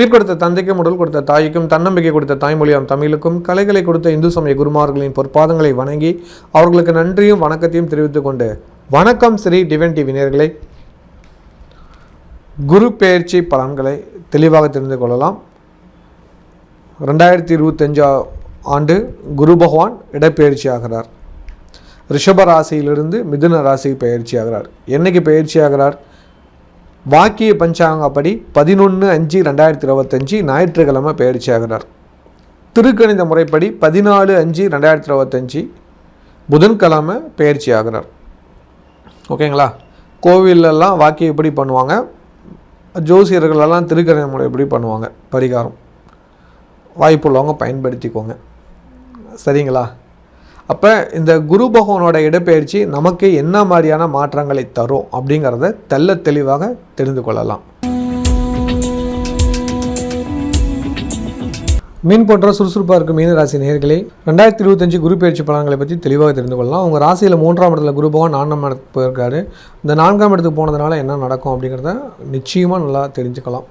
உயிர் கொடுத்த தந்தைக்கும் உடல் கொடுத்த தாய்க்கும் தன்னம்பிக்கை கொடுத்த தாய்மொழியாம் தமிழுக்கும் கலைகளை கொடுத்த இந்து சமய குருமார்களின் பொற்பாதங்களை வணங்கி அவர்களுக்கு நன்றியும் வணக்கத்தையும் தெரிவித்துக் கொண்டு வணக்கம் ஸ்ரீ டிவன் டிவி நேயர்களே குரு பெயர்ச்சி பலன்களை தெளிவாக தெரிந்து கொள்ளலாம். ரெண்டாயிரத்தி இருபத்தஞ்சா ஆண்டு குரு பகவான் இடப்பெயர்ச்சி ஆகிறார் ரிஷப ராசியிலிருந்து மிதுன ராசி பயிற்சி ஆகிறார் என்னைக்கு பயிற்சி ஆகிறார் வாக்கிய பஞ்சாங்கப்படி பதினொன்று அஞ்சு ரெண்டாயிரத்தி இருபத்தஞ்சி ஞாயிற்றுக்கிழமை பயிற்சி ஆகிறார் திருக்கணித முறைப்படி பதினாலு அஞ்சு ரெண்டாயிரத்தி இருபத்தஞ்சி புதன்கிழமை பயிற்சி ஆகிறார் ஓகேங்களா? கோவிலெல்லாம் வாக்கியம் எப்படி பண்ணுவாங்க? ஜோசியர்களெல்லாம் திருக்கணித முறை எப்படி பண்ணுவாங்க? பரிகாரம். வாய்ப்புள்ளவங்க பயன்படுத்திக்கோங்க. சரிங்களா? அப்போ இந்த குரு பகவானோட இடப்பெயர்ச்சி நமக்கு என்ன மாதிரியான மாற்றங்களை தரும் அப்படிங்கிறத தெல்ல தெளிவாக தெரிந்து கொள்ளலாம். மீன் போன்ற சுறுசுறுப்பாக இருக்கும் மீன ராசி நேர்களே ரெண்டாயிரத்தி இருபத்தஞ்சு குரு பயிற்சி பலன்களை பற்றி தெளிவாக தெரிந்து கொள்ளலாம். உங்கள் ராசியில் மூன்றாம் இடத்துல குரு பகவான் நான்காம் இடத்துக்கு போயிருக்காரு. இந்த நான்காம் இடத்துக்கு போனதுனால என்ன நடக்கும் அப்படிங்கிறத நிச்சயமாக நல்லா தெரிஞ்சுக்கலாம்.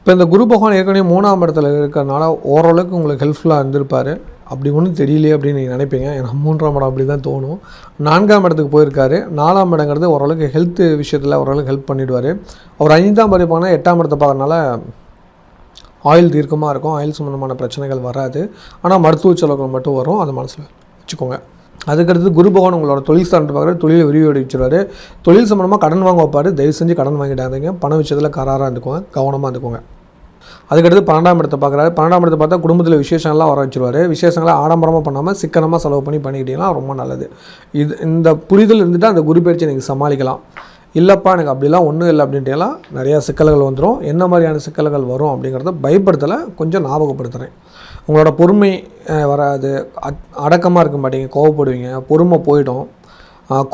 இப்போ இந்த குரு பகவான் ஏற்கனவே மூணாம் இடத்துல இருக்கிறனால ஓரளவுக்கு உங்களுக்கு ஹெல்ப்ஃபுல்லாக இருந்திருப்பார். அப்படி ஒன்றும் தெரியலையே அப்படின்னு நீங்கள் நினைப்பீங்க. ஏன்னா மூன்றாம் இடம் அப்படி தான் தோணும். நான்காம் இடத்துக்கு போயிருக்காரு. நாலாம் இடங்கிறது ஓரளவுக்கு ஹெல்த் விஷயத்தில் ஓரளவுக்கு ஹெல்ப் பண்ணிவிடுவார் அவர் ஐந்தாம் படி போனால் எட்டாம் இடத்தை பார்க்கறனால ஆயில் தீர்க்கமாக இருக்கும். ஆயில் சம்மந்தமான பிரச்சனைகள் வராது. ஆனால் மருத்துவ செலவுகள் மட்டும் வரும். அதை மனசில் வச்சுக்கோங்க. அதுக்கடுத்து குரு பகவான் உங்களோட தொழில் ஸ்தானத்தை பார்க்குற தொழிலை விரிவடைச்சிருவாரு தொழில் சம்மந்தமாக கடன் வாங்க வைப்பார். தயவு செஞ்சு கடன் வாங்கிடாதீங்க. பண விஷயத்தில் கராராக இருந்துக்கோங்க. கவனமாக இருந்துக்கோங்க. அதுக்கடுத்து பன்னெண்டாம் இடத்தை பார்க்குறாரு. பன்னெண்டாம் இடத்தை பார்த்தா குடும்பத்தில் விசேஷங்கள்லாம் வர வச்சுருவார். விசேஷங்களை ஆடம்பரமாக பண்ணாமல் சிக்கனமாக செலவு பண்ணி பண்ணிக்கிட்டீங்கன்னா ரொம்ப நல்லது. இது இந்த புரிதல் இருந்துட்டு அந்த குரு பயிற்சியை நீங்கள் சமாளிக்கலாம். இல்லைப்பா எனக்கு அப்படிலாம் ஒன்றும் இல்லை அப்படின்ட்டுலாம் நிறையா சிக்கல்கள் வந்துடும் என்ன மாதிரியான சிக்கல்கள் வரும் அப்படிங்கிறத பயப்படுத்தலை கொஞ்சம் ஞாபகப்படுத்துகிறேன் உங்களோட பொறுமை வராது. அட் அடக்கமாக இருக்க மாட்டீங்க கோவப்படுவீங்க. பொறுமை போயிடும்.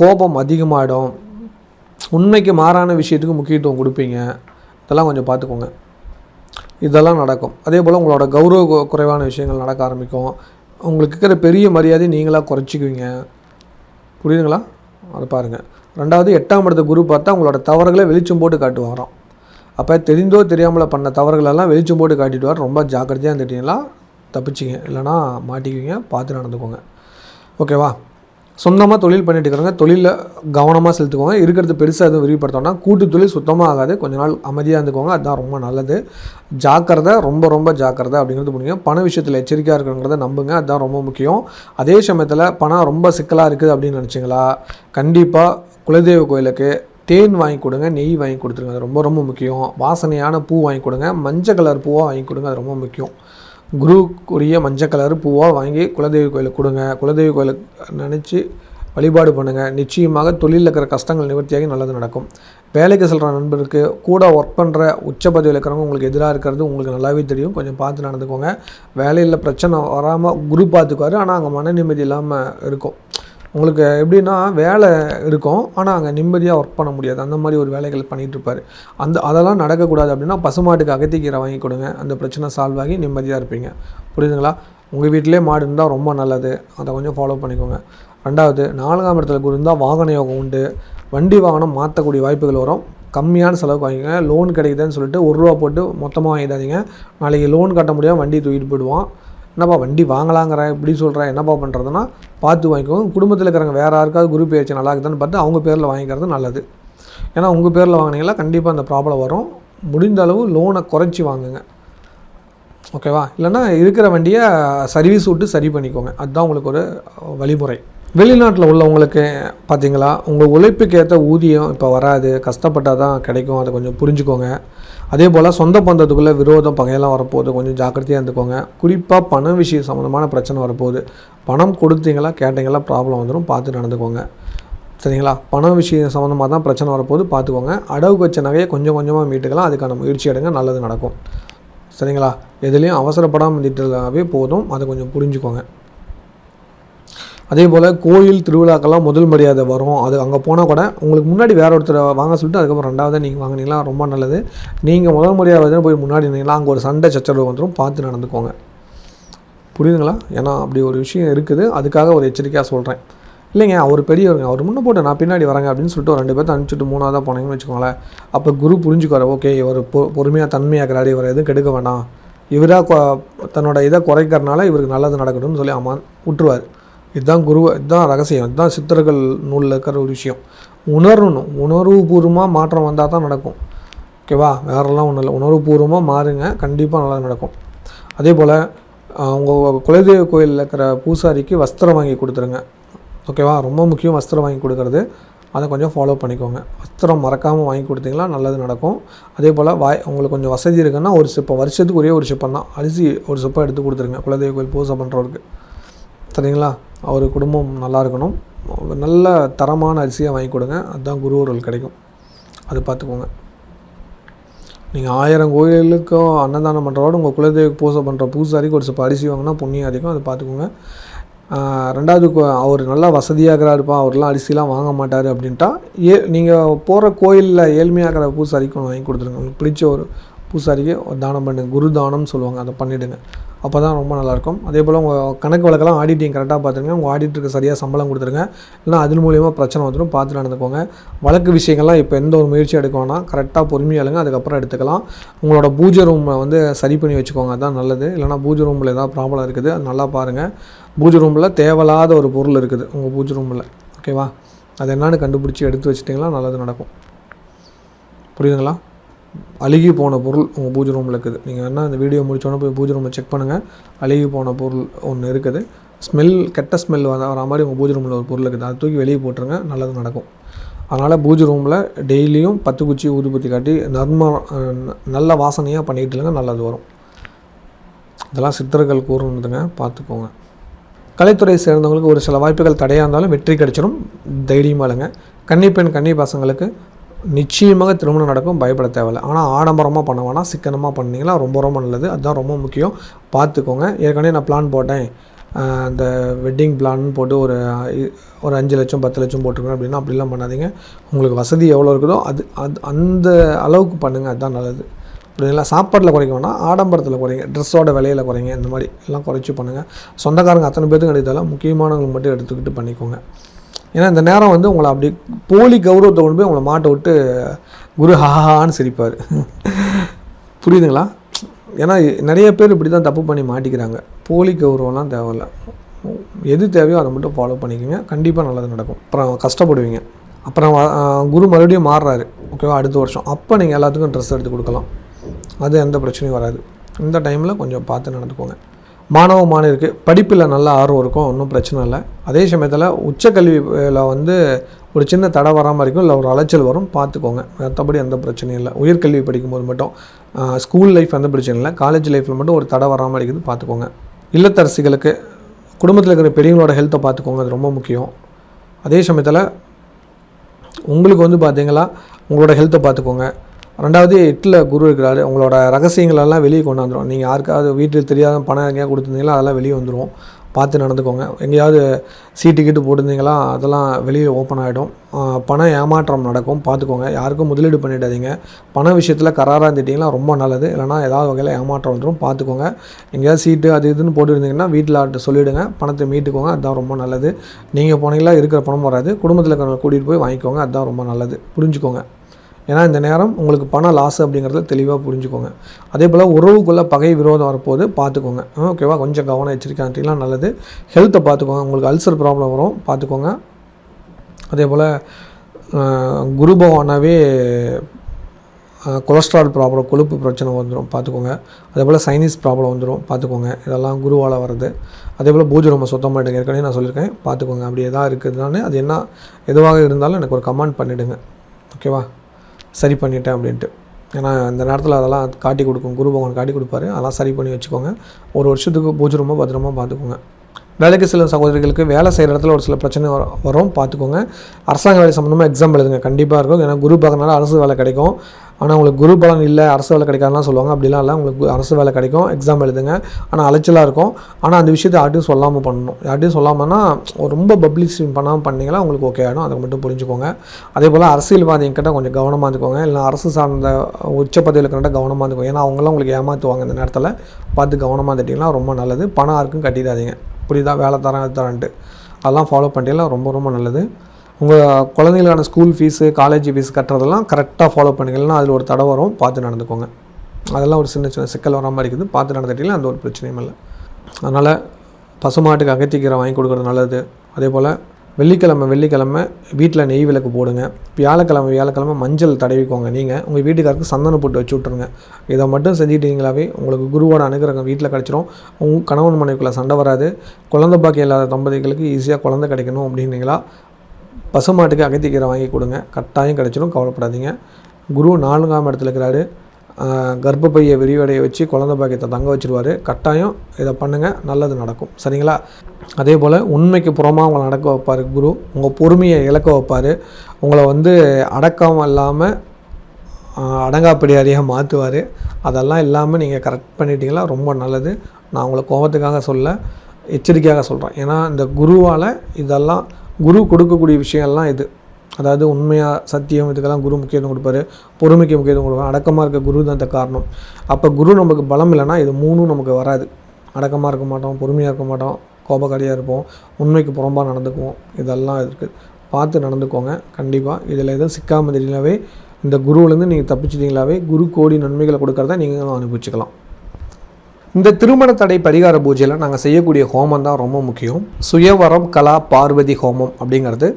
கோபம் அதிகமாகிடும் உண்மைக்கு மாறான விஷயத்துக்கு முக்கியத்துவம் கொடுப்பீங்க. இதெல்லாம் கொஞ்சம் பார்த்துக்கோங்க. இதெல்லாம் நடக்கும். அதே போல் உங்களோட கௌரவ குறைவான விஷயங்கள் நடக்க ஆரம்பிக்கும். உங்களுக்கு இருக்கிற பெரிய மரியாதை நீங்களாக குறைச்சிக்குவீங்க. புரியுதுங்களா? அதை பாருங்கள் ரெண்டாவது எட்டாம் இடத்த குரு பார்த்தா உங்களோட தவறுகளை வெளிச்சம் போட்டு காட்டுவாராம். அப்போ தெரிந்தோ தெரியாமல் பண்ண தவறுகளெல்லாம் வெளிச்சம் போட்டு காட்டிடுவார் ரொம்ப ஜாக்கிரதையாக இருந்துட்டீங்களா? தப்பிச்சிங்க. இல்லைனா மாட்டிக்குவீங்க. பார்த்து நடந்துக்கோங்க. ஓகேவா? சொந்தமாக தொழில் பண்ணிட்டு இருக்கிறவங்க தொழிலில் கவனமாக செலுத்துக்கோங்க இருக்கிறது பெருசாக எதுவும் விரிவுபடுத்தோம்னா கூட்டு தொழில் சுத்தமாக ஆகாது. கொஞ்ச நாள் அமைதியாக இருந்துக்கோங்க. அதுதான் ரொம்ப நல்லது. ஜாக்கிரதை ரொம்ப ரொம்ப ஜாக்கிரதை அப்படிங்கிறது முடியும் பண விஷயத்தில் எச்சரிக்கையாக இருக்கணுங்கிறத நம்புங்க. அதுதான் ரொம்ப முக்கியம். அதே சமயத்தில் பணம் ரொம்ப சிக்கலாக இருக்குது அப்படின்னு நினச்சிங்களா? கண்டிப்பாக குலதெய்வ கோயிலுக்கு தேன் வாங்கி கொடுங்க நெய் வாங்கி கொடுத்துருங்க. அது ரொம்ப ரொம்ப முக்கியம். வாசனையான பூ வாங்கி கொடுங்க. மஞ்சள் கலர் பூவாக வாங்கி கொடுங்க. அது ரொம்ப முக்கியம். குருக்குரிய மஞ்சள் கலர் பூவாக வாங்கி குலதெய்வ கோயிலுக்கு கொடுங்க. குலதெய்வ கோயிலுக்கு நினச்சி வழிபாடு பண்ணுங்கள் நிச்சயமாக தொழிலில் இருக்கிற கஷ்டங்கள் நிவர்த்தியாகி நல்லது நடக்கும். வேலைக்கு செல்கிற நண்பருக்கு கூட ஒர்க் பண்ணுற உச்ச பதவியில் இருக்கிறவங்க உங்களுக்கு எதிராக இருக்கிறது உங்களுக்கு நல்லாவே தெரியும். கொஞ்சம் பார்த்து நடந்துக்கோங்க. வேலையில் பிரச்சனை வராமல் குரு பார்த்துக்குவாரு. ஆனால் அங்கே மன நிம்மதி இல்லாமல் இருக்கும். உங்களுக்கு எப்படின்னா வேலை இருக்கும் ஆனால் அங்கே நிம்மதியாக ஒர்க் பண்ண முடியாது. அந்த மாதிரி ஒரு வேலைகள் பண்ணிகிட்ருப்பார் அந்த அதெல்லாம் நடக்கக்கூடாது அப்படின்னா பசுமாட்டுக்கு அகத்திக்கீரை வாங்கி கொடுங்க. அந்த பிரச்சனை சால்வ் ஆகி நிம்மதியாக இருப்பீங்க. புரியுதுங்களா? உங்கள் வீட்டிலே மாடு இருந்தால் ரொம்ப நல்லது. அதை கொஞ்சம் ஃபாலோ பண்ணிக்கோங்க. ரெண்டாவது நான்காம் இடத்துல குரு இருந்தால் வாகன யோகம் உண்டு. வண்டி வாகனம் மாற்றக்கூடிய வாய்ப்புகள் வரும். கம்மியான செலவுக்கு வாங்கிக்கோங்க. லோன் கிடைக்குதுன்னு சொல்லிட்டு ஒரு ரூபா போட்டு மொத்தமாக வாங்கிடாதீங்க. நாளைக்கு லோன் கட்ட முடியாமல் வண்டி தூக்கிட்டு போயிடுவான். என்னப்பா வண்டி வாங்கலாங்கிற இப்படி சொல்கிறேன் என்னப்பா பண்ணுறதுன்னா பார்த்து வாங்கிக்கோங்க. குடும்பத்தில் இருக்கிறவங்க வேறு யாருக்காவது குரூப் பயிற்சி நல்லா இருக்குதுன்னு பார்த்து அவங்க பேரில் வாங்கிக்கிறது நல்லது. ஏன்னா உங்கள் பேரில் வாங்கினீங்களா கண்டிப்பாக அந்த ப்ராப்ளம் வரும். முடிந்த அளவு லோனை குறைச்சி வாங்குங்க. ஓகேவா இல்லைன்னா இருக்கிற வண்டியை சர்வீஸ் விட்டு சரி பண்ணிக்கோங்க. அதுதான் உங்களுக்கு ஒரு வழிமுறை. வெளிநாட்டில் உள்ளவங்களுக்கு பார்த்தீங்களா உங்கள் உழைப்புக்கு ஏற்ற ஊதியம் இப்போ வராது. கஷ்டப்பட்டால் தான் கிடைக்கும். அதை கொஞ்சம் புரிஞ்சுக்கோங்க. அதே போல் சொந்த பந்தத்துக்குள்ளே விரோதம் பகையெல்லாம் வரப்போகுது. கொஞ்சம் ஜாக்கிரதையாக இருந்துக்கோங்க. குறிப்பாக பண விஷயம் சம்மந்தமான பிரச்சனை வரப்போகுது. பணம் கொடுத்தீங்களா கேட்டீங்களா ப்ராப்ளம் வந்துடும் பார்த்து நடந்துக்கோங்க. சரிங்களா? பணம் விஷயம் சம்மந்தமாக தான் பிரச்சனை வரப்போகுது. பார்த்துக்கோங்க. அடவுக்கு வச்ச நகையை கொஞ்சம் கொஞ்சமாக மீட்டுக்கலாம். அதுக்கான முயற்சி எடுங்க. நல்லது நடக்கும். சரிங்களா? எதுலேயும் அவசரப்படாமல் இருந்துட்டாவே போதும். அதை கொஞ்சம் புரிஞ்சுக்கோங்க. அதே போல் கோயில் திருவிழாக்கெல்லாம் முதல் மரியாதை வரும். அது அங்கே போனால் கூட உங்களுக்கு முன்னாடி வேற ஒருத்தர் வாங்க சொல்லிட்டு அதுக்கப்புறம் ரெண்டாவது நீங்கள் வாங்கினீங்களா ரொம்ப நல்லது. நீங்கள் முதல் மரியாதை போய் முன்னாடி இருந்தீங்களா அங்கே ஒரு சண்டை சச்சரவு வந்துடும் பார்த்து நடந்துக்கோங்க. புரியுதுங்களா? ஏன்னா அப்படி ஒரு விஷயம் இருக்குது. அதுக்காக ஒரு எச்சரிக்கையாக சொல்கிறேன் இல்லைங்க அவர் பெரியவருங்க. அவர் முன்னே போட்டு நான் பின்னாடி வரேங்க அப்படின்னு சொல்லிட்டு ஒரு ரெண்டு பேர்த்த அனுப்பிச்சிட்டு மூணாவதாக போனீங்கன்னு வச்சுக்கோங்களேன். அப்போ குரு புரிஞ்சுக்குவார். ஓகே இவர் பொ பொறுமையாக தன்மையாக்கிறாரு. இவர் எதுவும் கெடுக்க வேண்டாம் இவராக தன்னோட இதை குறைக்கிறனால இவருக்கு நல்லது நடக்கணும்னு சொல்லி அம்மா விட்டுருவார் இதுதான் குரு இதுதான் ரகசியம் இதுதான் சித்தர்கள் நூலில் இருக்கிற ஒரு விஷயம். உணரணும் உணர்வுபூர்வமாக மாற்றம் வந்தால் தான் நடக்கும். ஓகேவா வேறெல்லாம் ஒன்றும் இல்லை. உணர்வுபூர்வமாக மாறுங்க கண்டிப்பாக நல்லா நடக்கும். அதே போல் உங்கள் குலதெய்வ கோயிலில் இருக்கிற பூசாரிக்கு வஸ்திரம் வாங்கி கொடுத்துருங்க. ஓகேவா ரொம்ப முக்கியம் வஸ்திரம் வாங்கி கொடுக்கறது. அதை கொஞ்சம் ஃபாலோ பண்ணிக்கோங்க. வஸ்திரம் மறக்காமல் வாங்கி கொடுத்தீங்களா நல்லது நடக்கும். அதே போல் வாய் உங்களுக்கு கொஞ்சம் வசதி இருக்குன்னா ஒரு சிப்பம் வருஷத்துக்கு ஒரே ஒரு சிப்பம் தான். அரிசி ஒரு சிப்பம் எடுத்து கொடுத்துருங்க குலதெய்வ கோயில் பூஜை பண்ணுறவருக்கு சரிங்களா அவர் குடும்பம் நல்லா இருக்கணும். நல்ல தரமான அரிசியாக வாங்கி கொடுங்க. அதுதான் குருவர்கள் கிடைக்கும். அது பார்த்துக்கோங்க. நீங்கள் ஆயிரம் கோயிலுக்கும் அன்னதானம் பண்ணுறவோட உங்கள் குலதெய்வ பூஜை பண்ணுற பூசாரிக்கு ஒரு சிப்ப அரிசி வாங்கினா புண்ணியம் அதிகம். அதை பார்த்துக்கோங்க. ரெண்டாவது அவர் நல்லா வசதியாகிறாருப்பா அவர்லாம் அரிசிலாம் வாங்க மாட்டார் அப்படின்ட்டா ஏ நீங்கள் போகிற கோயிலில் ஏழ்மையாகிற பூசாரிக்கு ஒன்று வாங்கி கொடுத்துருங்க. உங்களுக்கு பிடிச்ச ஒரு பூசாரிக்கு தானம் பண்ணுங்க குரு தானம்னு சொல்லுவாங்க. அதை பண்ணிவிடுங்க அப்போ தான் ரொம்ப நல்லாயிருக்கும். அதே போல் உங்கள் கணக்கு வழக்கெல்லாம் ஆடிட்டிங் கரெக்டாக பார்த்துருங்க. உங்கள் ஆடிட்டருக்கு சரியாக சம்பளம் கொடுத்துருங்க. இல்லைனா அது மூலியமாக பிரச்சனை வந்துடும். பார்த்து நடந்துக்கோங்க. வழக்கு விஷயங்கள்லாம் இப்போ எந்த ஒரு முயற்சி எடுக்க வேணாம் கரெக்டாக பொறுமையாளுங்க அதுக்கப்புறம் எடுத்துக்கலாம். உங்களோட பூஜை ரூமை வந்து சரி பண்ணி வச்சுக்கோங்க. அதுதான் நல்லது. இல்லைனா பூஜை ரூமில் ஏதாவது ப்ராப்ளம் இருக்குது அது நல்லா பாருங்கள் பூஜை ரூமில் தேவையில்லாத ஒரு பொருள் இருக்குது உங்கள் பூஜை ரூமில் ஓகேவா அது என்னன்னு கண்டுபிடிச்சி எடுத்து வச்சிட்டிங்களா நல்லது நடக்கும். புரியுதுங்களா? அழுகி போன பொருள் உங்கள் பூஜை ரூமில் இருக்குது. நீங்கள் வேணால் இந்த வீடியோ முடிச்சோன்னே போய் பூஜை ரூமை செக் பண்ணுங்கள் அழுகி போன பொருள் ஒன்று இருக்குது. ஸ்மெல் கெட்ட ஸ்மெல் வர வர மாதிரி உங்கள் பூஜை ரூமில் ஒரு பொருள் இருக்குது. அதை தூக்கி வெளியே போட்டுருங்க நல்லது நடக்கும். அதனால் பூஜை ரூமில் டெய்லியும் பத்து குச்சி ஊதுபத்தி காட்டி நர்ம நல்ல வாசனையாக பண்ணிக்கிட்டு இல்லைங்க நல்லது வரும். இதெல்லாம் சித்தர்கள் கூறுனதுங்க பார்த்துக்கோங்க. கலைத்துறையை சேர்ந்தவங்களுக்கு ஒரு சில வாய்ப்புகள் தடையாக இருந்தாலும் வெற்றி கிடைச்சிடும். தைரியமாக இல்லைங்க. கன்னிப்பெண் கன்னி பசங்களுக்கு நிச்சயமாக திருமணம் நடக்கும் பயப்பட தேவையில்லை. ஆனால் ஆடம்பரமாக பண்ண வேணாம் சிக்கனமாக பண்ணிங்கன்னா ரொம்ப ரொம்ப நல்லது. அதுதான் ரொம்ப முக்கியம். பார்த்துக்கோங்க. ஏற்கனவே நான் பிளான் போட்டேன். அந்த வெட்டிங் பிளான் போட்டு ஒரு ஒரு அஞ்சு லட்சம் பத்து லட்சம் போட்டுருக்கேன் அப்படின்னா அப்படிலாம் பண்ணாதீங்க. உங்களுக்கு வசதி எவ்வளோ இருக்குதோ அது அது அந்த அளவுக்கு பண்ணுங்கள் அதுதான் நல்லது. அப்படிங்களா சாப்பாட்டில் குறைக்க வேணாம். ஆடம்பரத்தில் குறைங்க. ட்ரெஸ்ஸோட விலையில குறைங்க. இந்த மாதிரி எல்லாம் குறைச்சி பண்ணுங்கள் சொந்தக்காரங்க அத்தனை பேர்த்துக்கும் எடுத்தாலும் முக்கியமானவங்களுக்கு மட்டும் எடுத்துக்கிட்டு பண்ணிக்கோங்க. ஏன்னா இந்த நேரம் வந்து உங்களை அப்படி போலி கௌரவத்தை கொண்டு போய் உங்களை மாட்டை விட்டு குரு ஹஹான்னு சிரிப்பார். புரியுதுங்களா? ஏன்னா நிறைய பேர் இப்படி தான் தப்பு பண்ணி மாட்டிக்கிறாங்க. போலி கௌரவம்லாம் தேவையில்ல. எது தேவையோ அதை மட்டும் ஃபாலோ பண்ணிக்கோங்க. கண்டிப்பாக நல்லது நடக்கும். அப்புறம் கஷ்டப்படுவீங்க. அப்புறம் குரு மறுபடியும் மாறுறாரு. ஓகேவா? அடுத்த வருஷம். அப்போ நீங்கள் எல்லாத்துக்கும் ட்ரெஸ் எடுத்து கொடுக்கலாம். அது எந்த பிரச்சனையும் வராது. இந்த டைமில் கொஞ்சம் பார்த்து நடந்துக்கோங்க. மாணவ மாணவருக்கு படிப்பில் நல்ல ஆர்வம் இருக்கும் ஒன்றும் பிரச்சனை இல்லை. அதே சமயத்தில் உச்சக்கல்வியில் வந்து ஒரு சின்ன தடை வராமல் இருக்கும் இல்லை ஒரு அலைச்சல் வரும் பார்த்துக்கோங்க மற்றபடி எந்த பிரச்சனையும் இல்லை. உயர்கல்வி படிக்கும்போது மட்டும் ஸ்கூல் லைஃப் எந்த பிரச்சனையும் இல்லை. காலேஜ் லைஃப்பில் மட்டும் ஒரு தடை வராமல் இருக்குது பார்த்துக்கோங்க இல்லத்தரசிகளுக்கு குடும்பத்தில் இருக்கிற பெரியவங்களோட ஹெல்த்தை பார்த்துக்கோங்க அது ரொம்ப முக்கியம். அதே சமயத்தில் உங்களுக்கு வந்து பார்த்தீங்களா உங்களோட ஹெல்த்தை பார்த்துக்கோங்க ரெண்டாவது எட்டில் குரு இருக்கிறாரு. உங்களோட ரகசியங்களெல்லாம் வெளியே கொண்டு வந்துடும் நீங்கள் யாருக்காவது வீட்டில் தெரியாத பணம் எங்கேயாவது கொடுத்துருந்தீங்களா அதெல்லாம் வெளியே வந்துடும் பார்த்து நடந்துக்கோங்க. எங்கேயாவது சீட்டு கீட்டு போட்டிருந்தீங்களா அதெல்லாம் வெளியே ஓப்பன் ஆகிடும் பண ஏமாற்றம் நடக்கும். பார்த்துக்கோங்க. யாருக்கும் முதலீடு பண்ணிடாதீங்க. பண விஷயத்தில் கராராக இருந்துட்டிங்கன்னா ரொம்ப நல்லது. இல்லைனா ஏதாவது வகையில் ஏமாற்றம் வந்துடும் பார்த்துக்கோங்க. எங்கேயாவது சீட்டு அது இதுன்னு போட்டுருந்தீங்கன்னா வீட்டில் ஆட்டு சொல்லிவிடுங்க பணத்தை மீட்டுக்கோங்க. அதுதான் ரொம்ப நல்லது. நீங்கள் போனீங்களா இருக்கிற பணம் வராது. குடும்பத்தில் இருக்கிறவங்க கூட்டிகிட்டு போய் வாங்கிக்கோங்க. அதுதான் ரொம்ப நல்லது. புரிஞ்சுக்கோங்க. ஏன்னா இந்த நேரம் உங்களுக்கு பண லாஸ் அப்படிங்கிறத தெளிவாக புரிஞ்சுக்கோங்க. அதே போல் உறவுக்குள்ளே பகை விரோதம் வரப்போது பார்த்துக்கோங்க. ஓகேவா கொஞ்சம் கவனம் எச்சரிக்கைலாம் நல்லது. ஹெல்த்தை பார்த்துக்கோங்க. உங்களுக்கு அல்சர் ப்ராப்ளம் வரும் பார்த்துக்கோங்க. அதே போல் குரு பகவானாவே கொலஸ்ட்ரால் ப்ராப்ளம் கொழுப்பு பிரச்சனை வந்துடும் பார்த்துக்கோங்க. அதே போல் சைனீஸ் ப்ராப்ளம் வந்துடும் பார்த்துக்கோங்க. இதெல்லாம் குருவால் வருது அதே போல் பூஜை ரொம்ப சுத்தம் பண்ணிடுங்க ஏற்கனவே நான் சொல்லியிருக்கேன். பார்த்துக்கோங்க. அப்படி எதாவது இருக்குதுனாலே அது என்ன எதுவாக இருந்தாலும் எனக்கு ஒரு கமெண்ட் பண்ணிவிடுங்க ஓகேவா சரி பண்ணிட்டேன் அப்படின்ட்டு. ஏன்னா இந்த நேரத்தில் அதெல்லாம் காட்டி கொடுக்கும். குரு பகவான் காட்டி கொடுப்பாரு. அதெல்லாம் சரி பண்ணி வச்சுக்கோங்க. ஒரு வருஷத்துக்கு பூஜை ரொம்ப பத்திரமா பார்த்துக்கோங்க. வேலைக்கு செல்லும் சகோதரிகளுக்கு வேலை செய்கிற இடத்துல ஒரு சில பிரச்சனை வரும் வரும். பார்த்துக்கோங்க. அரசாங்க வேலை சம்மந்தமாக எக்ஸாம் எழுதுங்க. கண்டிப்பாக இருக்கும். ஏன்னா குரு பார்க்கறனால அரசு வேலை கிடைக்கும். ஆனால் உங்களுக்கு குரு பலன் இல்லை அரசு வேலை கிடைக்காதுலாம் சொல்லுவாங்க. அப்படிலாம் இல்லை உங்களுக்கு கு- அரசு வேலை கிடைக்கும். எக்ஸாம் எழுதுங்க. ஆனால் அலைச்சலாக இருக்கும். ஆனால் அந்த விஷயத்தை யார்ட்டையும் சொல்லாமல் பண்ணணும். யார்ட்டையும் சொல்லாமல்னா ரொம்ப பப்ளிக் பண்ணாமல் பண்ணிங்கன்னா உங்களுக்கு ஓகே ஆகிடும் அதை மட்டும் புரிஞ்சுக்கோங்க. அதே போல் அரசியல்வாதிகிட்ட கொஞ்சம் கவனமாக இருந்துக்கோங்க. இல்லை அரசு சார்ந்த உச்ச பதவியில் இருக்கிற கவனமாக இருந்துக்கோங்க. ஏன்னா அவங்களாம் உங்களுக்கு ஏமாற்றுவாங்க இந்த நேரத்தில். பார்த்து கவனமாக இருந்துட்டிங்கன்னா ரொம்ப நல்லது. பணம் யாருக்கும் கட்டிடாதீங்க. புரியுதா வேலை தரேன் அது தரேன்ட்டு. அதெல்லாம் ஃபாலோ பண்ணிட்டீங்கன்னா ரொம்ப ரொம்ப நல்லது. உங்கள் குழந்தைங்களுக்கான ஸ்கூல் ஃபீஸு காலேஜ் ஃபீஸ் கட்டுறதெல்லாம் கரெக்டாக ஃபாலோ பண்ணிக்கலாம் அதில் ஒரு தடை வரும். பார்த்து நடந்துக்கோங்க. அதெல்லாம் ஒரு சின்ன சின்ன சிக்கல் வர மாதிரி இருக்குது. பார்த்து நடந்துட்டீங்கன்னா அந்த ஒரு பிரச்சனையும் இல்லை. அதனால் பசுமாட்டுக்கு அகத்திக்கீரை வாங்கி கொடுக்குறது நல்லது. அதே போல் வெள்ளிக்கிழமை வெள்ளிக்கிழமை வீட்டில் நெய் விளக்கு போடுங்க. வியாழக்கிழமை வியாழக்கிழமை மஞ்சள் தடவிக்கோங்க நீங்கள் உங்கள் வீட்டுக்காருக்கு சந்தனம் போட்டு வச்சு விட்ருங்க இதை மட்டும் செஞ்சிட்டீங்களாவே உங்களுக்கு குருவோட அனுகிரகம் வீட்டில் கிடச்சிரும். உங்கள் கணவன் மனைவிக்குள்ளே சண்டை வராது. குழந்தை பாக்கி இல்லாத தம்பதிகளுக்கு ஈஸியாக குழந்தை கிடைக்கணும் அப்படின்னீங்களா? பசுமாட்டுக்கு அகத்திக்கீரை வாங்கி கொடுங்க. கட்டாயம் கிடச்சிரும். கவலைப்படாதீங்க. குரு நான்காம் இடத்துல இருக்கிறாரு. கர்ப்பப்பையை விரிவடைய வச்சு குழந்தை பாக்கியத்தை தங்க வச்சிருவாரு. கட்டாயம் இதை பண்ணுங்கள் நல்லது நடக்கும். சரிங்களா? அதே போல் உண்மைக்கு புறமாக அவங்களை நடக்க வைப்பார் குரு. உங்கள் பொறுமையை இழக்க வைப்பார். உங்களை வந்து அடக்கம் இல்லாமல் அடங்காப்படியாரியாக மாற்றுவார் அதெல்லாம் இல்லாமல் நீங்கள் கரெக்ட் பண்ணிட்டீங்களா ரொம்ப நல்லது. நான் உங்களை கோபத்துக்காக சொல்ல எச்சரிக்கையாக சொல்கிறேன் ஏன்னா இந்த குருவால் இதெல்லாம் குரு கொடுக்கக்கூடிய விஷயம்லாம் இது. அதாவது உண்மையாக சத்தியம் இதுக்கெல்லாம் குரு முக்கியத்துவம் கொடுப்பாரு. பொறுமைக்கு முக்கியத்துவம் கொடுப்பாரு. அடக்கமாக இருக்க குரு தான் இந்த காரணம். அப்போ குரு நமக்கு பலம் இல்லைன்னா இது மூணும் நமக்கு வராது. அடக்கமாக இருக்க மாட்டோம் பொறுமையாக இருக்க மாட்டோம் கோபக்காரியாக இருப்போம் உண்மைக்கு புறம்பாக நடந்துக்குவோம். இதெல்லாம் இருக்குது பார்த்து நடந்துக்கோங்க. கண்டிப்பாக இதில் எதுவும் சிக்காமல் தெரியலவே இந்த குருவிலேருந்து நீங்கள் தப்பிச்சிட்டிங்களாவே குரு கோடி நன்மைகளை கொடுக்கறத நீங்களும் அனுபவிச்சுக்கலாம். இந்த திருமண தடை பரிகார பூஜையில் நாங்கள் செய்யக்கூடிய ஹோமம் தான் ரொம்ப முக்கியம். சுயவரம் கலா பார்வதி ஹோமம் அப்படிங்கிறது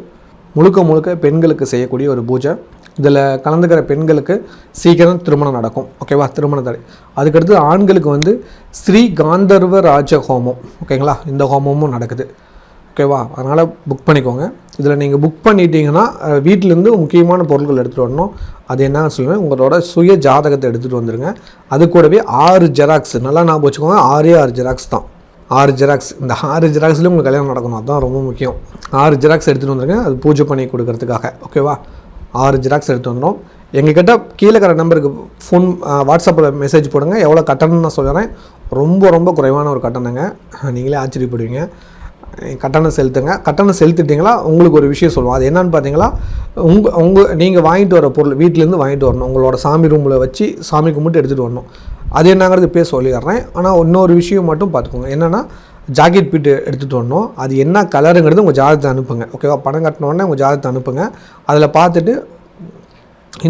முழுக்க முழுக்க பெண்களுக்கு செய்யக்கூடிய ஒரு பூஜை. இதில் கலந்துக்கிற பெண்களுக்கு சீக்கிரம் திருமணம் நடக்கும். ஓகேவா திருமண தடை. அதுக்கடுத்து ஆண்களுக்கு வந்து ஸ்ரீ காந்தர்வ ராஜ ஹோமம். ஓகேங்களா இந்த ஹோமமும் நடக்குது. ஓகேவா அதனால் புக் பண்ணிக்கோங்க. இதில் நீங்கள் புக் பண்ணிட்டீங்கன்னா வீட்டிலேருந்து முக்கியமான பொருட்கள் எடுத்துகிட்டு வரணும். அது என்ன சொல்லுவேன் உங்களோட சுய ஜாதகத்தை எடுத்துகிட்டு வந்துடுங்க அது கூடவே ஆறு ஜெராக்ஸ். நல்லா ஞாபகம் வச்சுக்கோங்க. ஆறே ஆறு ஜெராக்ஸ் தான். ஆறு ஜெராக்ஸ் இந்த ஆறு ஜெராக்ஸ்லேயும் உங்களுக்கு கல்யாணம் நடக்கணும். அதுதான் ரொம்ப முக்கியம். ஆறு ஜெராக்ஸ் எடுத்துகிட்டு வந்துருங்க. அது பூஜை பண்ணி கொடுக்கறதுக்காக. ஓகேவா ஆறு ஜெராக்ஸ் எடுத்து வந்துடும் எங்ககிட்ட கீழே இருக்கிற நம்பருக்கு ஃபோன் வாட்ஸ்அப்பில் மெசேஜ் போடுங்க. எவ்வளோ கட்டணம்னு நான் சொல்கிறேன் ரொம்ப ரொம்ப குறைவான ஒரு கட்டணங்க. நீங்களே ஆச்சரியப்படுவீங்க. கட்டணம் செலுத்துங்க. கட்டணம் செலுத்திட்டிங்களா? உங்களுக்கு ஒரு விஷயம் சொல்லுவோம். அது என்னன்னு பார்த்தீங்களா? உங்கள் உங்கள் நீங்கள் வாங்கிட்டு வர பொருள் வீட்டிலேருந்து வாங்கிட்டு வரணும். உங்களோட சாமி ரூமில் வச்சு சாமி கும்பிட்டு எடுத்துகிட்டு வரணும். அது என்னங்கிறது பேர் சொல்லிடுறேன். ஆனால் இன்னொரு விஷயம் மட்டும் பார்த்துக்கோங்க. என்னென்னா ஜாக்கெட் பீட்டு எடுத்துகிட்டு வரணும். அது என்ன கலருங்கிறது உங்கள் ஜாதகத்தை அனுப்புங்க. ஓகேவா பணம் கட்டினோடனே உங்கள் ஜாதகத்தை அனுப்புங்க. அதில் பார்த்துட்டு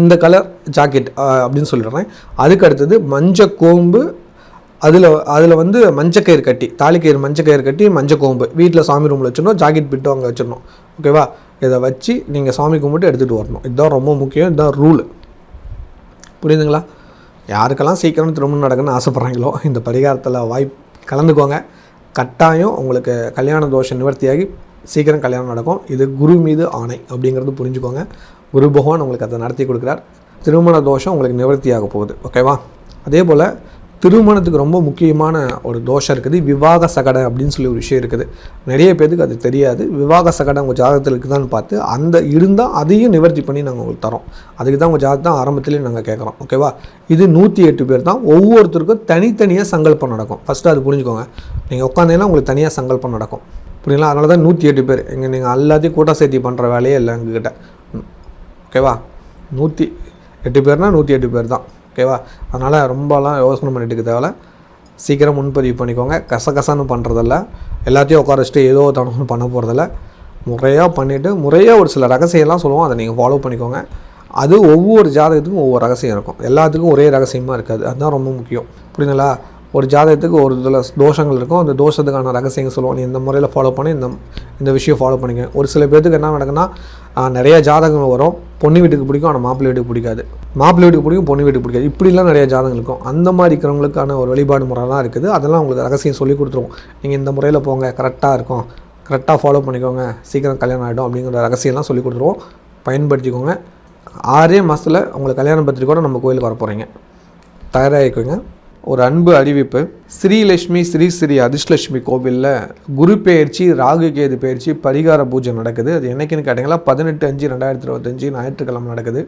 இந்த கலர் ஜாக்கெட் அப்படின்னு சொல்லிடுறேன். அதுக்கு அடுத்தது மஞ்சள் கோம்பு அதில் அதில் வந்து மஞ்சக்கயிறு கட்டி தாலிக்கயிறு மஞ்சக்கயிறு கட்டி மஞ்சள் கோம்பு வீட்டில் சாமி ரூமில் வச்சிடணும் ஜாக்கெட் பிட்டு அங்கே வச்சிடணும். ஓகேவா இதை வச்சு நீங்கள் சாமி கும்பிட்டு எடுத்துகிட்டு வரணும். இதுதான் ரொம்ப முக்கியம் இதுதான் ரூல். புரியுதுங்களா? யாருக்கெல்லாம் சீக்கிரம் திருமணம் நடக்குன்னு ஆசைப்பட்றாங்களோ இந்த பரிகாரத்தில் வாய்ப்பு கலந்துக்கோங்க. கட்டாயம் உங்களுக்கு கல்யாண தோஷம் நிவர்த்தியாகி சீக்கிரம் கல்யாணம் நடக்கும். இது குரு மீது ஆணை அப்படிங்கிறது புரிஞ்சுக்கோங்க. குரு பகவான் உங்களுக்கு அதை நடத்தி கொடுக்குறார். திருமண தோஷம் உங்களுக்கு நிவர்த்தியாக போகுது. ஓகேவா அதே போல் திருமணத்துக்கு ரொம்ப முக்கியமான ஒரு தோஷம் இருக்குது. விவாக சகடை அப்படின்னு சொல்லி ஒரு விஷயம் இருக்குது. நிறைய பேருக்கு அது தெரியாது. விவாக சகடை உங்கள் ஜாதகத்தில் இருக்குதான்னு பார்த்து அந்த இருந்தால் அதையும் நிவர்த்தி பண்ணி நாங்கள் உங்களுக்கு தரோம். அதுக்கு தான் உங்கள் ஜாதகம் ஆரம்பத்திலேயே நாங்கள் கேட்குறோம். ஓகேவா இது நூற்றி எட்டு பேர் தான். ஒவ்வொருத்தருக்கும் தனித்தனியாக சங்கல்பம் நடக்கும். ஃபஸ்ட்டு அது புரிஞ்சுக்கோங்க. நீங்கள் உட்காந்தீங்கன்னா உங்களுக்கு தனியாக சங்கல்பம் நடக்கும். புரியுங்களா அதனால தான் நூற்றி எட்டு பேர். எங்கே நீங்கள் எல்லாத்தையும் கூட்ட சேர்த்தி பண்ணுற வேலையே இல்லை எங்ககிட்ட. ஓகேவா நூற்றி எட்டு பேர்னால் நூற்றி எட்டு பேர் தான். ஓகேவா அதனால் ரொம்பலாம் யோசனை பண்ணிட்டு இருக்க சீக்கிரம் முன்பதிவு பண்ணிக்கோங்க. கசகசன்னு பண்ணுறதில்ல எல்லாத்தையும் உட்கார வச்சுட்டு ஏதோ தனமும் பண்ண போகிறதில்ல முறையாக பண்ணிவிட்டு முறையாக ஒரு சில ரகசியம்லாம் சொல்லுவோம். அதை நீங்கள் ஃபாலோ பண்ணிக்கோங்க. அது ஒவ்வொரு ஜாதகத்துக்கும் ஒவ்வொரு ரகசியம் இருக்கும். எல்லாத்துக்கும் ஒரே ரகசியமாக இருக்காது. அதுதான் ரொம்ப முக்கியம். புரியுதுங்களா? ஒரு ஜாதகத்துக்கு ஒரு இதில் தோஷங்கள் இருக்கும் அந்த தோஷத்துக்கான ரகசியங்கள் சொல்லுவோம். நீ இந்த முறையில் ஃபாலோ பண்ணி இந்த இந்த விஷயம் ஃபாலோ பண்ணிக்க. ஒரு சில பேர்த்துக்கு என்ன நடக்குன்னா நிறையா நிறைய ஜாதகங்கள் வரும். பொண்ணு வீட்டுக்கு பிடிக்கும் ஆனால் மாப்பிள்ளை வீட்டுக்கு பிடிக்காது. மாப்பிள்ளை வீட்டுக்கு பிடிக்கும் பொண்ணு வீட்டுக்கு பிடிக்காது. இப்படிலாம் நிறைய ஜாதகங்கள் இருக்கும். அந்த மாதிரி இருக்கிறவங்களுக்கான ஒரு வழிபாடு முறைலாம் இருக்குது. அதெல்லாம் உங்களுக்கு ரகசியம் சொல்லி கொடுத்துருவோம். நீங்கள் இந்த முறையில் போங்க கரெக்டாக இருக்கும். கரெக்டாக ஃபாலோ பண்ணிக்கோங்க. சீக்கிரம் கல்யாணம் ஆகிடும் அப்படிங்கிற ரகசியம்லாம் சொல்லி கொடுத்துருவோம். பயன்படுத்திக்கோங்க. ஆறே மாதத்தில் உங்களுக்கு கல்யாணம் பத்திரிக்கையோட நம்ம கோயிலுக்கு வர போகிறீங்க தயாராகிக்கோங்க. ஒரு அன்பு அறிவிப்பு. ஸ்ரீலட்சுமி ஸ்ரீ ஸ்ரீ அதிர்ஷ்லட்சுமி கோவிலில் குரு பெயர்ச்சி ராகு கேது பெயர்ச்சி பரிகார பூஜை நடக்குது. அது என்னைக்குன்னு கேட்டிங்களா? பதினெட்டு அஞ்சு ரெண்டாயிரத்தி இருபத்தஞ்சி ஞாயிற்றுக்கிழமை நடக்குது.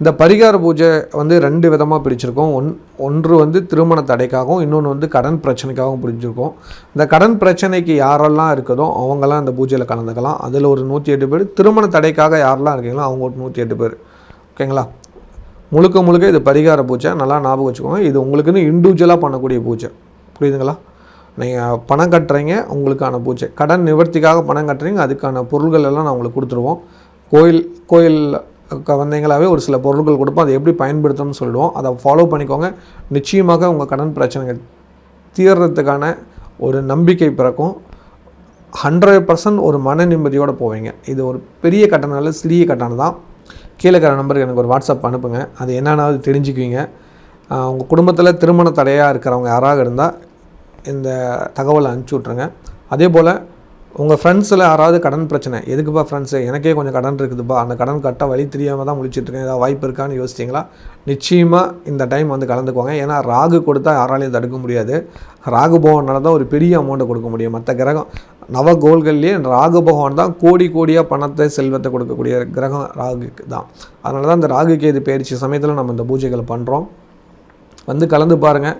இந்த பரிகார பூஜை வந்து ரெண்டு விதமாக பிரிச்சிருக்கோம். ஒன் ஒன்று வந்து திருமண தடைக்காகவும் இன்னொன்று வந்து கடன் பிரச்சனைக்காகவும் பிரிஞ்சிருக்கோம். இந்த கடன் பிரச்சனைக்கு யாரெல்லாம் இருக்குதோ அவங்கெல்லாம் இந்த பூஜையில் கலந்துக்கலாம். அதில் ஒரு நூற்றி எட்டு பேர். திருமண தடைக்காக யாரெல்லாம் இருக்கீங்களோ அவங்க ஒரு நூற்றி எட்டு பேர். ஓகேங்களா? முழுக்க முழுக்க இது பரிகார பூஜை. நல்லா ஞாபகம் வச்சுக்கோங்க. இது உங்களுக்குன்னு இண்டிவிஜுவலாக பண்ணக்கூடிய பூஜை. புரியுதுங்களா? நீங்கள் பணம் கட்டுறீங்க உங்களுக்கான பூஜை. கடன் நிவர்த்திக்காக பணம் கட்டுறீங்க அதுக்கான பொருள்கள் எல்லாம் நான் உங்களுக்கு கொடுத்துருவோம். கோயில் கோயில் க- வந்தீங்களாவே ஒரு சில பொருட்கள் கொடுப்போம். அதை எப்படி பயன்படுத்தணும்னு சொல்லுவோம் அதை ஃபாலோ பண்ணிக்கோங்க. நிச்சயமாக உங்கள் கடன் பிரச்சனைகள் தீர்றதுக்கான ஒரு நம்பிக்கை பிறக்கும். ஹண்ட்ரட் பர்சன்ட் ஒரு மன நிம்மதியோடு போவீங்க. இது ஒரு பெரிய கட்டணம் இல்லை சிறிய கட்டணம் தான். கீழே இருக்கிற நம்பருக்கு எனக்கு ஒரு வாட்ஸ்அப் அனுப்புங்க. அது என்னென்னாவது தெரிஞ்சுக்குவீங்க. உங்கள் குடும்பத்தில் திருமண தடையாக இருக்கிறவங்க யாராக இருந்தால் இந்த தகவலை அனுப்பிச்சி விட்ருங்க அதே போல் உங்கள் ஃப்ரெண்ட்ஸில் யாராவது கடன் பிரச்சனை எதுக்குப்பா ஃப்ரெண்ட்ஸு எனக்கே கொஞ்சம் கடன் இருக்குதுப்பா. அந்த கடன் கட்ட வழி தெரியாமல் தான் முழிச்சிட்ருக்கேன் ஏதாவது வாய்ப்பு இருக்கான்னு யோசிச்சிங்களா? நிச்சயமாக இந்த டைம் வந்து கலந்துக்குவாங்க ஏன்னா ராகு கொடுத்தா யாராலையும் தடுக்க முடியாது. ராகு பகவானால தான் ஒரு பெரிய அமௌண்ட்டை கொடுக்க முடியும். மற்ற கிரகம் நவ கோள்கள்லேயே ராகு பகவான் தான் கோடி கோடியாக பணத்தை செல்வத்தை கொடுக்கக்கூடிய கிரகம் ராகுக்கு தான். அதனால தான் இந்த ராகு கேது பயிற்சி சமயத்தில் நம்ம இந்த பூஜைகளை பண்ணுறோம் வந்து கலந்து பாருங்கள்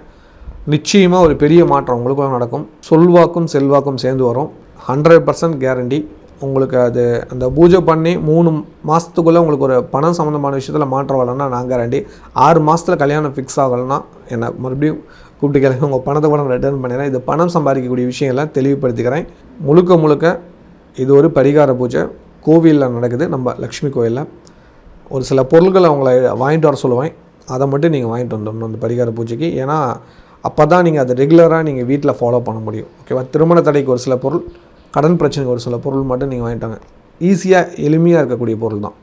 நிச்சயமாக ஒரு பெரிய மாற்றம் உங்களுக்குள்ள நடக்கும். சொல்வாக்கும் செல்வாக்கும் சேர்ந்து வரும். ஹண்ட்ரட் பர்சன்ட் கேரண்டி உங்களுக்கு அது அந்த பூஜை பண்ணி மூணு மாதத்துக்குள்ளே உங்களுக்கு ஒரு பணம் சம்மந்தமான விஷயத்தில் மாற்றம் வரலன்னா நான் கேரண்டி ஆறு மாதத்தில் கல்யாணம் ஃபிக்ஸ் ஆகலைன்னா என்னை மறுபடியும் கூப்பிட்டு கிளம்பி உங்கள் பணத்தை கூட ரிட்டர்ன் பண்ணிடுறேன். இது பணம் சம்பாதிக்கக்கூடிய விஷயங்கள்லாம் தெளிவுபடுத்திக்கிறேன். முழுக்க முழுக்க இது ஒரு பரிகார பூஜை. கோவிலில் நடக்குது நம்ம லக்ஷ்மி கோயிலில். ஒரு சில பொருட்களை அவங்கள வாங்கிட்டு வர சொல்லுவேன். அதை மட்டும் நீங்கள் வாங்கிட்டு வந்துடணும் அந்த பரிகார பூஜைக்கு. ஏன்னா அப்போ தான் நீங்கள் அதை ரெகுலராக நீங்கள் வீட்டில் ஃபாலோ பண்ண முடியும். ஓகேவா திருமண தடைக்கு ஒரு சில பொருள் கடன் பிரச்சனைக்கு ஒரு சில பொருள் மட்டும் நீங்கள் வாங்கிட்டாங்க ஈஸியாக எளிமையாக இருக்கக்கூடிய பொருள் தான்.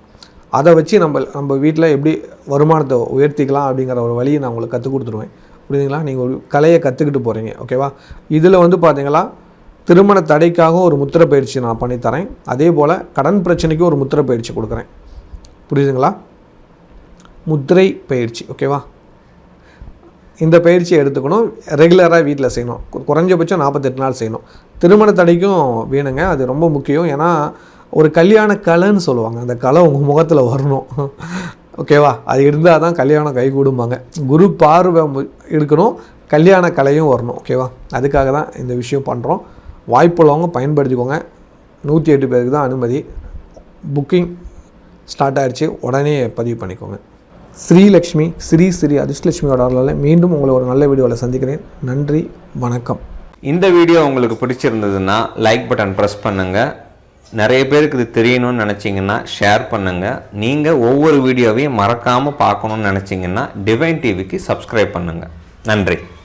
அதை வச்சு நம்ம நம்ம வீட்டில் எப்படி வருமானத்தை உயர்த்திக்கலாம் அப்படிங்கிற ஒரு வழியை நான் உங்களுக்கு கற்றுக் கொடுத்துருவேன் புரியுதுங்களா? நீங்கள் ஒரு கலையை கற்றுக்கிட்டு போகிறீங்க ஓகேவா இதில் வந்து பார்த்தீங்களா திருமண தடைக்காக ஒரு முத்திர பயிற்சி நான் பண்ணித்தரேன் அதே போல் கடன் பிரச்சனைக்கு ஒரு முத்திர பயிற்சி கொடுக்குறேன். புரியுதுங்களா? முத்திரை பயிற்சி ஓகேவா இந்த பயிற்சியை எடுத்துக்கணும். ரெகுலராக வீட்டில் செய்யணும். குறைஞ்சபட்சம் நாற்பத்தெட்டு நாள் செய்யணும். திருமண தடைக்கும் வேணுங்க. அது ரொம்ப முக்கியம். ஏன்னா ஒரு கல்யாண கலைன்னு சொல்லுவாங்க. அந்த கலை உங்கள் முகத்தில் வரணும். ஓகேவா அது இருந்தால் தான் கல்யாணம் கை கூடும்பாங்க குரு பார்வை இருக்கணும். கல்யாண கலையும் வரணும். ஓகேவா அதுக்காக தான் இந்த விஷயம் பண்ணுறோம் வாய்ப்புள்ளவங்க பயன்படுத்திக்கோங்க. நூற்றி எட்டு பேருக்கு தான் அனுமதி. புக்கிங் ஸ்டார்ட் ஆகிடுச்சு உடனே பதிவு பண்ணிக்கோங்க. ஸ்ரீலக்ஷ்மி ஸ்ரீ ஸ்ரீ அதிர்ஷ்டலட்சுமியோட அருளால் மீண்டும் உங்களை ஒரு நல்ல வீடியோவில் சந்திக்கிறேன். நன்றி வணக்கம். இந்த வீடியோ உங்களுக்கு பிடிச்சிருந்ததுன்னா லைக் பட்டன் ப்ரெஸ் பண்ணுங்கள் நிறைய பேருக்கு இது தெரியணும்னு நினச்சிங்கன்னா ஷேர் பண்ணுங்கள் நீங்கள் ஒவ்வொரு வீடியோவையும் மறக்காமல் பார்க்கணும்னு நினச்சிங்கன்னா டிவைன் டிவிக்கு சப்ஸ்கிரைப் பண்ணுங்கள் நன்றி.